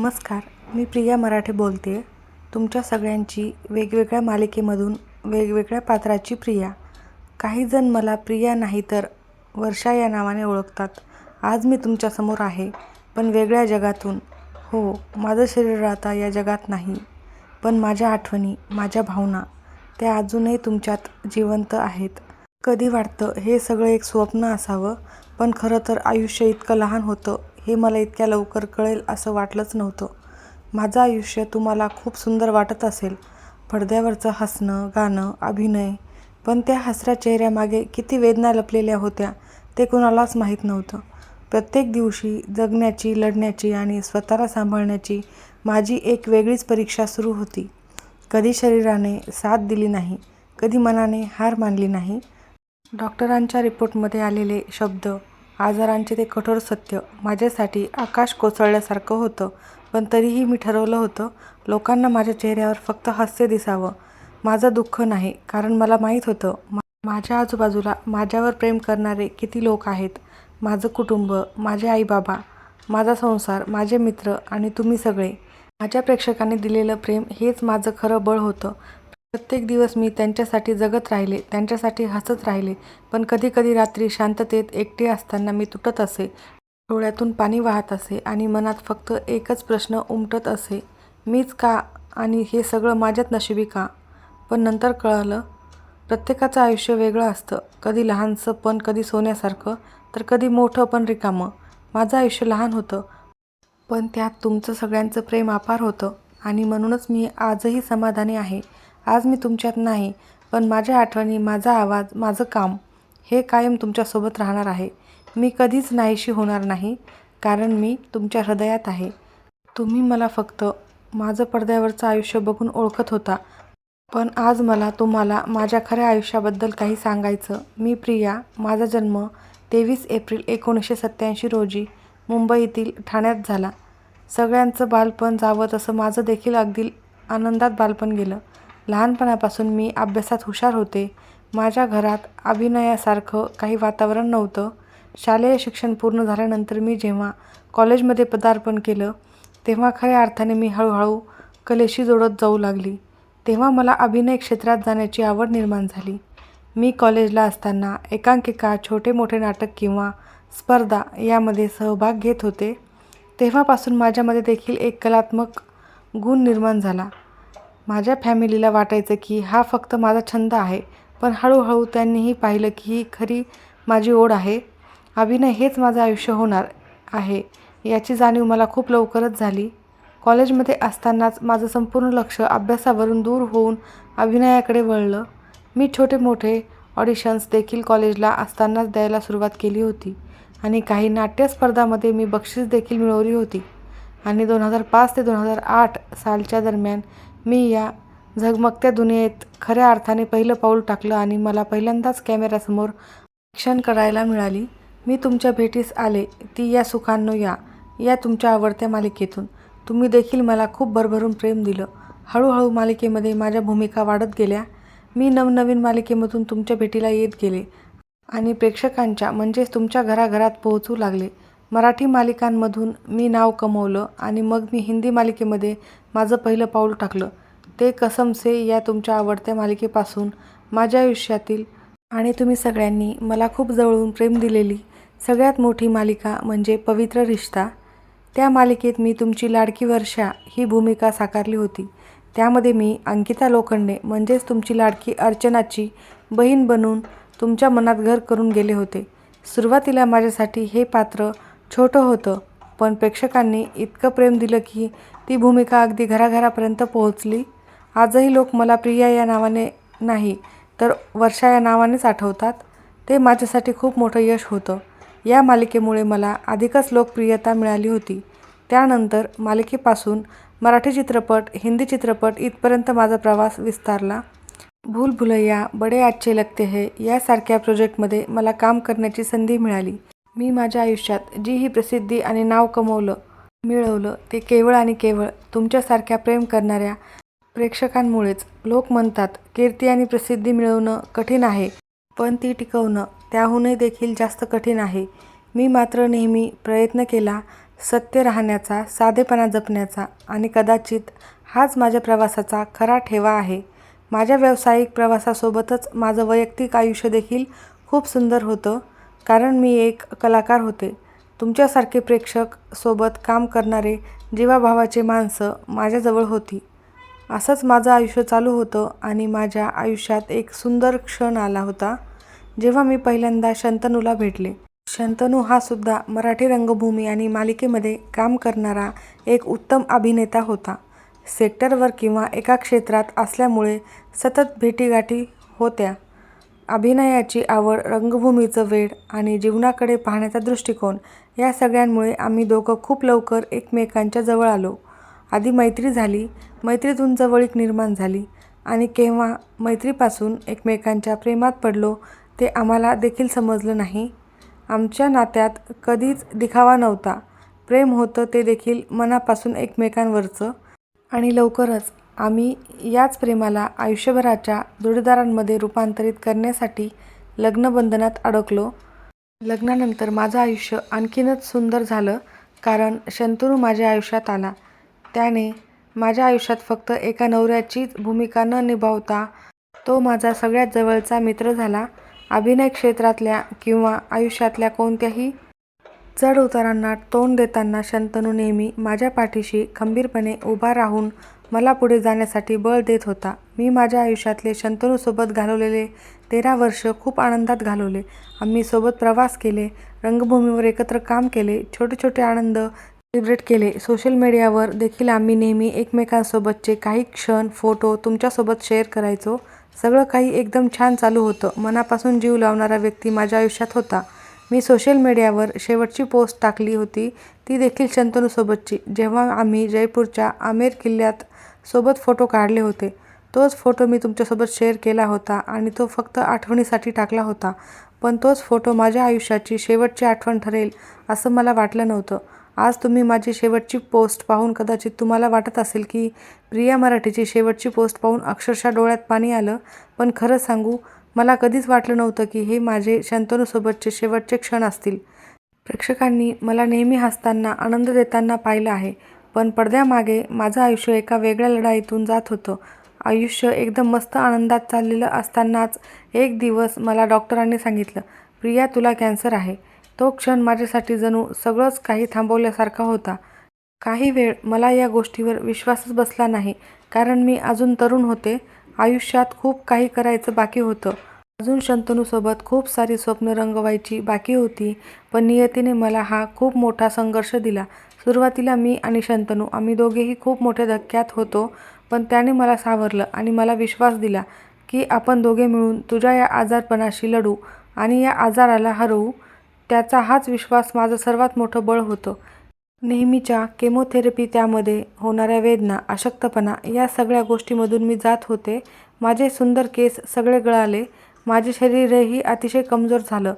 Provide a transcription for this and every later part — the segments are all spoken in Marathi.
नमस्कार मी प्रिया मराठे बोलते आहे तुमच्या सगळ्यांची वेगवेगळ्या मालिकेमधून वेगवेगळ्या पात्राची प्रिया. काही जण मला प्रिया नाही तर वर्षा या नावाने ओळखतात. आज मी तुमच्यासमोर आहे पण वेगळ्या जगातून. हो माझं शरीर आता या जगात नाही पण माझ्या आठवणी माझ्या भावना त्या अजूनही तुमच्यात जिवंत आहेत. कधी वाटतं हे सगळं एक स्वप्न असावं पण खरं तर आयुष्य इतकं लहान होतं हे मला इतक्या लवकर कळेल असं वाटलंच नव्हतं. माझं आयुष्य तुम्हाला खूप सुंदर वाटत असेल. पडद्यावरचं हसणं गाणं अभिनय. पण त्या हसऱ्या चेहऱ्यामागे किती वेदना लपलेल्या होत्या ते कुणालाच माहीत नव्हतं. प्रत्येक दिवशी जगण्याची लढण्याची आणि स्वतःला सांभाळण्याची माझी एक वेगळीच परीक्षा सुरू होती. कधी शरीराने साथ दिली नाही कधी मनाने हार मानली नाही. डॉक्टरांच्या रिपोर्टमध्ये आलेले शब्द आजारांचे ते कठोर सत्य माझ्यासाठी आकाश कोसळल्यासारखं होतं पण तरीही मी ठरवलं होतं लोकांना माझ्या चेहऱ्यावर फक्त हास्य दिसावं. माझं दुःख नाही कारण मला माहीत होतं मा माझ्या आजूबाजूला माझ्यावर प्रेम करणारे किती लोक आहेत. माझं कुटुंब माझे आईबाबा माझा संसार माझे मित्र आणि तुम्ही सगळे. माझ्या प्रेक्षकांनी दिलेलं प्रेम हेच माझं खरं बळ होतं प्रत्येक दिवस मी त्यांच्यासाठी जगत राहिले त्यांच्यासाठी हसत राहिले. पण कधीकधी रात्री शांततेत एकटे असताना मी तुटत असे डोळ्यातून पाणी वाहत असे आणि मनात फक्त एकच प्रश्न उमटत असे. मीच का आणि हे सगळं माझ्यात नशिबी का? पण नंतर कळलं प्रत्येकाचं आयुष्य वेगळं असतं. कधी लहानसं पण कधी सोन्यासारखं तर कधी मोठं पण रिकामं. माझं आयुष्य लहान होतं पण त्यात तुमचं सगळ्यांचं प्रेम अपार होतं आणि म्हणूनच मी आजही समाधानी आहे. आज मी तुमच्यात नाही पण माझ्या आठवणी माझा आवाज माझं काम हे कायम तुमच्यासोबत राहणार आहे. मी कधीच नाहीशी होणार नाही कारण मी तुमच्या हृदयात आहे. तुम्ही मला फक्त माझं पडद्यावरचं आयुष्य बघून ओळखत होता. पण आज मला तुम्हाला माझ्या खऱ्या आयुष्याबद्दल काही सांगायचं. मी प्रिया माझा जन्म तेवीस एप्रिल एकोणीसशे सत्त्याऐंशी रोजी मुंबईतील ठाण्यात झाला. सगळ्यांचं बालपण जावं तसं माझं देखील अगदी आनंदात बालपण गेलं. लहानपणापासून मी अभ्यासात हुशार होते. माझ्या घरात अभिनयासारखं काही वातावरण नव्हतं. शालेय शिक्षण पूर्ण झाल्यानंतर मी जेव्हा कॉलेजमध्ये पदार्पण केलं तेव्हा खऱ्या अर्थाने मी हळूहळू कलेशी जोडत जाऊ लागली. तेव्हा मला अभिनय क्षेत्रात जाण्याची आवड निर्माण झाली. मी कॉलेजला असताना एकांकिका छोटे मोठे नाटक किंवा स्पर्धा यामध्ये सहभाग घेत होते. तेव्हापासून माझ्यामध्ये देखील एक कलात्मक गुण निर्माण झाला. माझ्या फॅमिलीला वाटायचं की हा फक्त माझा छंद आहे पण हळूहळू त्यांनीही पाहिलं की ही खरी माझी ओढ आहे. अभिनय हेच माझं आयुष्य होणार आहे याची जाणीव मला खूप लवकरच झाली. कॉलेजमध्ये असतानाच माझं संपूर्ण लक्ष अभ्यासावरून दूर होऊन अभिनयाकडे वळलं. मी छोटे मोठे ऑडिशन्स देखील कॉलेजला असतानाच द्यायला सुरुवात केली होती आणि काही नाट्यस्पर्धामध्ये मी बक्षीस देखील मिळवली होती. आणि दोन हजार पाच ते दोन हजार आठ सालच्या दरम्यान मी या झगमगत्या दुनियेत खऱ्या अर्थाने पहिलं पाऊल टाकलं आणि मला पहिल्यांदाच कॅमेऱ्यासमोर क्षण करायला मिळाली. मी तुमच्या भेटीस आले. ती या सुखांनो या. या तुमच्या आवडत्या मालिकेतून. तुम्ही देखील मला खूप भरभरून प्रेम दिलं. हळूहळू मालिकेमध्ये माझ्या भूमिका वाढत गेल्या. मी नवनवीन मालिकेमधून तुमच्या भेटीला येत गेले आणि प्रेक्षकांच्या म्हणजेच तुमच्या घराघरात पोहोचू लागले. मराठी मालिकांमधून मी नाव कमवलं आणि मग मी हिंदी मालिकेमध्ये माझं पहिलं पाऊल टाकलं. ते कसम से या तुमच्या आवडत्या मालिकेपासून माझ्या आयुष्यातील आणि तुम्ही सगळ्यांनी मला खूप जवळून प्रेम दिलेली सगळ्यात मोठी मालिका म्हणजे पवित्र रिश्ता. त्या मालिकेत मी तुमची लाडकी वर्षा ही भूमिका साकारली होती. त्यामध्ये मी अंकिता लोखंडे म्हणजेच तुमची लाडकी अर्चनाची बहीण बनून तुमच्या मनात घर करून गेले होते. सुरुवातीला माझ्यासाठी हे पात्र छोटं होतं पण प्रेक्षकांनी इतकं प्रेम दिलं की ती भूमिका अगदी घराघरापर्यंत पोहोचली. आजही लोक मला प्रिया या नावाने नाही तर वर्षा या नावानेच आठवतात. ते माझ्यासाठी खूप मोठं यश होतं. या मालिकेमुळे मला अधिकच लोकप्रियता मिळाली होती. त्यानंतर मालिकेपासून मराठी चित्रपट हिंदी चित्रपट इथपर्यंत माझा प्रवास विस्तारला. भूल भुलैया बडे अच्छे लगते है यासारख्या प्रोजेक्टमध्ये मला काम करण्याची संधी मिळाली. मी माझ्या आयुष्यात जी ही प्रसिद्धी आणि नाव कमवलं मिळवलं ते केवळ आणि केवळ तुमच्यासारख्या प्रेम करणाऱ्या प्रेक्षकांमुळेच. लोक म्हणतात कीर्ती आणि प्रसिद्धी मिळवणं कठीण आहे पण ती टिकवणं त्याहूनही देखील जास्त कठीण आहे. मी मात्र नेहमी प्रयत्न केला सत्य राहण्याचा साधेपणा जपण्याचा आणि कदाचित हाच माझ्या प्रवासाचा खरा ठेवा आहे. माझ्या व्यावसायिक प्रवासासोबतच माझं वैयक्तिक आयुष्य देखील खूप सुंदर होतं. कारण मी एक कलाकार होते. तुमच्यासारखे प्रेक्षक सोबत काम करणारे जीवाभावाचे माणसं माझ्याजवळ होती. असंच माझं आयुष्य चालू होतं आणि माझ्या आयुष्यात एक सुंदर क्षण आला होता जेव्हा मी पहिल्यांदा शंतनूला भेटले. शंतनू हा सुद्धा मराठी रंगभूमी आणि मालिकेमध्ये काम करणारा एक उत्तम अभिनेता होता. सेक्टरवर किंवा एका क्षेत्रात असल्यामुळे सतत भेटीगाठी होत्या. अभिनयाची आवड रंगभूमीचं वेड आणि जीवनाकडे पाहण्याचा दृष्टिकोन या सगळ्यांमुळे आम्ही दोघं खूप लवकर एकमेकांच्या जवळ आलो. आधी मैत्री झाली मैत्रीतून जवळीक निर्माण झाली आणि केव्हा मैत्रीपासून एकमेकांच्या प्रेमात पडलो ते आम्हाला देखील समजलं नाही. आमच्या नात्यात कधीच दिखावा नव्हता. प्रेम होतं ते देखील मनापासून एकमेकांवरचं आणि लवकरच आम्ही याच प्रेमाला आयुष्यभराच्या जोडीदारांमध्ये रूपांतरित करण्यासाठी लग्नबंधनात अडकलो. लग्नानंतर माझं आयुष्य आणखीनच सुंदर झालं कारण शंतनू माझ्या आयुष्यात आला. त्याने माझ्या आयुष्यात फक्त एका नवऱ्याचीच भूमिका न निभावता तो माझा सगळ्यात जवळचा मित्र झाला. अभिनय क्षेत्रातल्या किंवा आयुष्यातल्या कोणत्याही चढ उतारांना तोंड देताना शंतनू नेहमी माझ्या पाठीशी खंबीरपणे उभा राहून मला पुढे जाण्यासाठी बळ देत होता. मी माझ्या आयुष्यातले शंतनूसोबत घालवलेले तेरा वर्ष खूप आनंदात घालवले. आम्ही सोबत प्रवास केले रंगभूमीवर एकत्र काम केले छोटे छोटे आनंद सेलिब्रेट केले. सोशल मीडियावर देखील आम्ही नेहमी एकमेकांसोबतचे काही क्षण फोटो तुमच्यासोबत शेअर करायचो. सगळं काही एकदम छान चालू होतं. मनापासून जीव लावणारा व्यक्ती माझ्या आयुष्यात होता. मी सोशल मीडियावर शेवटची पोस्ट टाकली होती ती देखील शंतनूसोबतची जेव्हा आम्ही जयपूरच्या आमेर किल्ल्यात सोबत फोटो काढले होते तोच फोटो मी तुमच्यासोबत शेअर केला होता आणि तो फक्त आठवणीसाठी टाकला होता. पण तोच फोटो माझ्या आयुष्याची शेवटची आठवण ठरेल असं मला वाटलं नव्हतं. आज तुम्ही माझी शेवटची पोस्ट पाहून कदाचित तुम्हाला वाटत असेल की प्रिया मराठीची शेवटची पोस्ट पाहून अक्षरशः डोळ्यात पाणी आलं. पण खरं सांगू मला कधीच वाटलं नव्हतं की हे माझे शंतनूसोबतचे शेवटचे क्षण असतील. प्रेक्षकांनी मला नेहमी हसताना आनंद देताना पाहिलं आहे. पण पडद्यामागे माझं आयुष्य एका वेगळ्या लढाईतून जात होतं. आयुष्य एकदम मस्त आनंदात चाललेलं असतानाच एक दिवस मला डॉक्टरांनी सांगितलं प्रिया तुला कॅन्सर आहे. तो क्षण माझ्यासाठी जणू सगळंच काही थांबवल्यासारखा होता. काही वेळ मला या गोष्टीवर विश्वासच बसला नाही. कारण मी अजून तरुण होते. आयुष्यात खूप काही करायचं बाकी होतं. अजून शंतनूसोबत खूप सारी स्वप्न रंगवायची बाकी होती पण नियतीने मला हा खूप मोठा संघर्ष दिला. सुरुवातीला मी आणि शंतनू आम्ही दोघेही खूप मोठ्या धक्क्यात होतो पण त्याने मला सावरलं आणि मला विश्वास दिला की आपण दोघे मिळून तुझ्या या आजारपणाशी लढू आणि या आजाराला हरवू. त्याचा हाच विश्वास माझं सर्वात मोठं बळ होतं. नेहमीच्या केमोथेरपी त्यामध्ये होणाऱ्या वेदना अशक्तपणा या सगळ्या गोष्टीमधून मी जात होते. माझे सुंदर केस सगळे गळाले. माझे शरीरही अतिशय कमजोर झालं.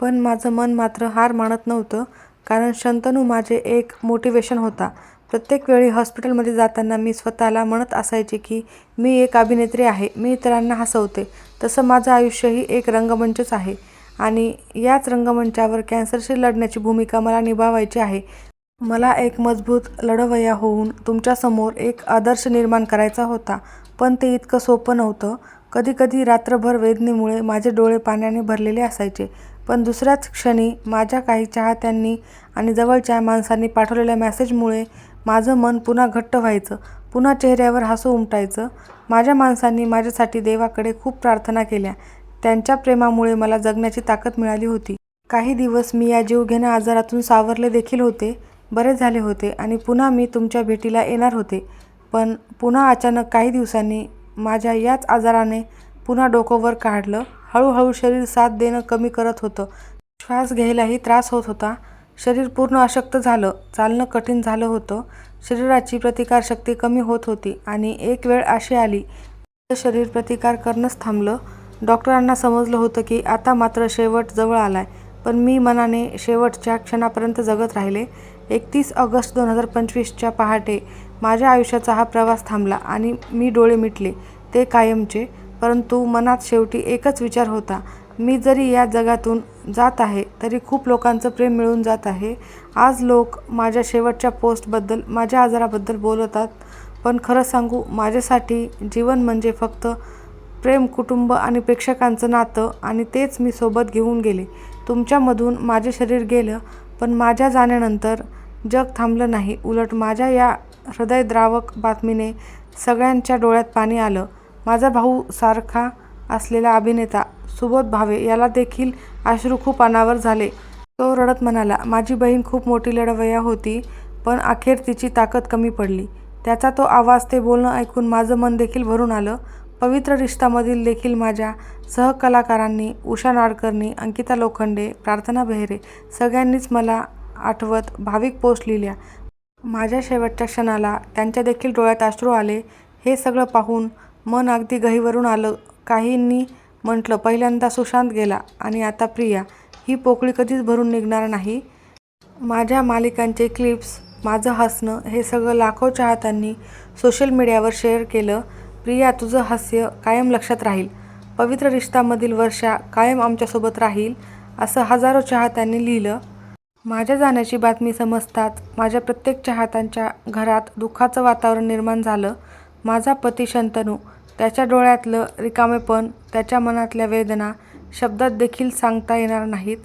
पण माझं मन मात्र हार मानत नव्हतं कारण शंतनू माझे एक मोटिवेशन होता. प्रत्येक वेळी हॉस्पिटलमध्ये जाताना मी स्वतःला म्हणत असायचे की मी एक अभिनेत्री आहे. मी इतरांना हसवते. तसं माझं आयुष्यही एक रंगमंचच आहे. आणि याच रंगमंचावर कॅन्सरशी लढण्याची भूमिका मला निभावायची आहे. मला एक मजबूत लढवया होऊन तुमच्यासमोर एक आदर्श निर्माण करायचा होता पण ते इतकं सोपं नव्हतं. कधीकधी रात्रभर वेदनेमुळे माझे डोळे पाण्याने भरलेले असायचे पण दुसऱ्याच क्षणी माझ्या काही चाहत्यांनी आणि जवळच्या माणसांनी पाठवलेल्या मेसेजमुळे माझं मन पुन्हा घट्ट व्हायचं पुन्हा चेहऱ्यावर हसू उमटायचं. माझ्या माणसांनी माझ्यासाठी देवाकडे खूप प्रार्थना केल्या त्यांच्या प्रेमामुळे मला जगण्याची ताकद मिळाली होती. काही दिवस मी या जीवघेण्या आजारातून सावरले देखील होते. बरे झाले होते आणि पुन्हा मी तुमच्या भेटीला येणार होते. पण पुन्हा अचानक काही दिवसांनी माझ्या याच आजाराने पुन्हा डोकं वर काढलं. हळूहळू शरीर साथ देणं कमी करत होतं. श्वास घ्यायलाही त्रास होत होता. शरीर पूर्ण अशक्त झालं. चालणं कठीण झालं होतं. शरीराची प्रतिकारशक्ती कमी होत होती आणि एक वेळ अशी आली माझं शरीर प्रतिकार करणंच थांबलं. डॉक्टरांना समजलं होतं की आता मात्र शेवट जवळ आलाय. पण मी मनाने शेवटच्या क्षणापर्यंत जगत राहिले. एकतीस ऑगस्ट दोन हजार पंचवीसच्या पहाटे माझ्या आयुष्याचा हा प्रवास थांबला आणि मी डोळे मिटले. ते कायमचे परंतु मनात शेवटी एकच विचार होता. मी जरी या जगातून जात आहे तरी खूप लोकांचं प्रेम मिळून जात आहे. आज लोक माझ्या शेवटच्या पोस्टबद्दल माझ्या आजाराबद्दल बोलतात. पण खरं सांगू माझ्यासाठी जीवन म्हणजे फक्त प्रेम कुटुंब आणि प्रेक्षकांचं नातं आणि तेच मी सोबत घेऊन गेले. तुमच्यामधून माझे शरीर गेलं पण माझ्या जाण्यानंतर जग थांबलं नाही. उलट माझ्या या हृदयद्रावक बातमीने सगळ्यांच्या डोळ्यात पाणी आलं. माझा भाऊ सारखा असलेला अभिनेता सुबोध भावे याला देखील अश्रू खूप अनावर झाले. तो रडत म्हणाला माझी बहीण खूप मोठी लढवया होती पण अखेर तिची ताकद कमी पडली. त्याचा तो आवाज ते बोलणं ऐकून माझं मन देखील भरून आलं. पवित्र रिश्तामधील देखील माझ्या सहकलाकारांनी उषा नाडकर्णी अंकिता लोखंडे प्रार्थना बेहरे सगळ्यांनीच मला आठवत भाविक पोस्ट लिहिल्या. माझ्या शेवटच्या क्षणाला त्यांच्या देखील डोळ्यात अश्रू आले. हे सगळं पाहून मन अगदी गहीवरून आलं. काहींनी म्हटलं पहिल्यांदा सुशांत गेला आणि आता प्रिया. ही पोकळी कधीच भरून निघणार नाही. माझ्या मालिकांचे क्लिप्स माझं हसणं हे सगळं लाखो चाहत्यांनी सोशल मीडियावर शेअर केलं. प्रिया तुझं हास्य कायम लक्षात राहील. पवित्र रिश्तामधील वर्षा कायम आमच्यासोबत राहील असं हजारो चाहत्यांनी लिहिलं. माझ्या जाण्याची बातमी समजताच माझ्या प्रत्येक चाहत्यांच्या घरात दुःखाचं वातावरण निर्माण झालं. माझा पती शंतनू त्याच्या डोळ्यातलं रिकामेपण त्याच्या मनातल्या वेदना शब्दात देखील सांगता येणार नाहीत.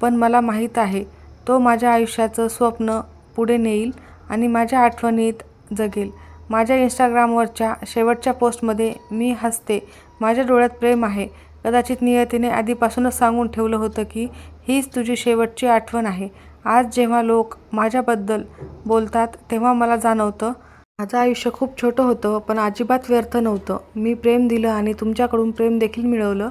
पण मला माहीत आहे तो माझ्या आयुष्याचं स्वप्न पुढे नेईल आणि माझ्या आठवणीत जगेल. माझ्या इंस्टाग्रामवरच्या शेवटच्या पोस्टमध्ये मी हसते. माझ्या डोळ्यात प्रेम आहे. कदाचित नियतीने आधीपासूनच सांगून ठेवलं होतं की हीच तुझी शेवटची आठवण आहे. आज जेव्हा लोक माझ्याबद्दल बोलतात तेव्हा मला जाणवतं माझं आयुष्य खूप छोटं होतं पण अजिबात व्यर्थ नव्हतं. मी प्रेम दिलं आणि तुमच्याकडून प्रेम देखील मिळवलं.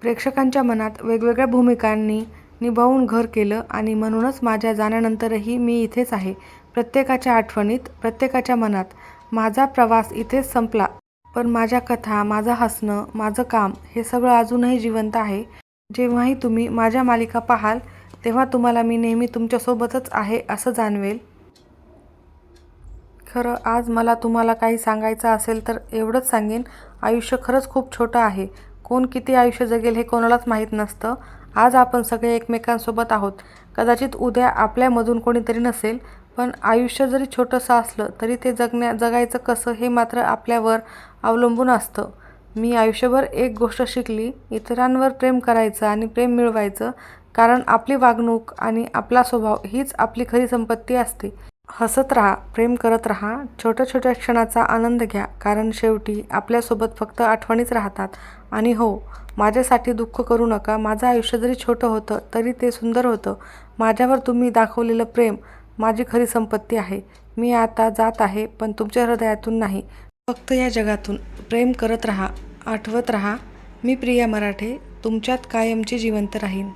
प्रेक्षकांच्या मनात वेगवेगळ्या भूमिकांनी निभावून घर केलं आणि म्हणूनच माझ्या जाण्यानंतरही मी इथेच आहे. प्रत्येकाच्या आठवणीत प्रत्येकाच्या मनात. माझा प्रवास इथेच संपला. पण माझ्या कथा माझं हसणं माझं काम हे सगळं अजूनही जिवंत आहे. जेव्हाही तुम्ही माझ्या मालिका पाहाल तेव्हा तुम्हाला मी नेहमी तुमच्यासोबतच आहे असं जाणवेल. खरं आज मला तुम्हाला काही सांगायचं असेल तर एवढंच सांगेन. आयुष्य खरंच खूप छोटं आहे. कोण किती आयुष्य जगेल हे कोणालाच माहीत नसतं. आज आपण सगळे एकमेकांसोबत आहोत. कदाचित उद्या आपल्यामधून कोणीतरी नसेल. पण आयुष्य जरी छोटंसं असलं तरी ते जगण्या जगायचं कसं हे मात्र आपल्यावर अवलंबून असतं. मी आयुष्यभर एक गोष्ट शिकली इतरांवर प्रेम करायचं आणि प्रेम मिळवायचं कारण आपली वागणूक आणि आपला स्वभाव हीच आपली खरी संपत्ती असते. हसत राहा प्रेम करत राहा छोट्या छोट्या क्षणाचा आनंद घ्या कारण शेवटी आपल्यासोबत फक्त आठवणीच राहतात. आणि हो माझ्यासाठी दुःख करू नका माझं आयुष्य जरी छोटं होतं तरी ते सुंदर होतं. माझ्यावर तुम्ही दाखवलेलं प्रेम माझी खरी संपत्ती आहे. मी आता जात आहे पण तुमच्या हृदयातून नाही. फक्त या जगातून प्रेम करत राहा आठवत राहा. मी प्रिया मराठे तुमच्यात कायमची जिवंत राहीन.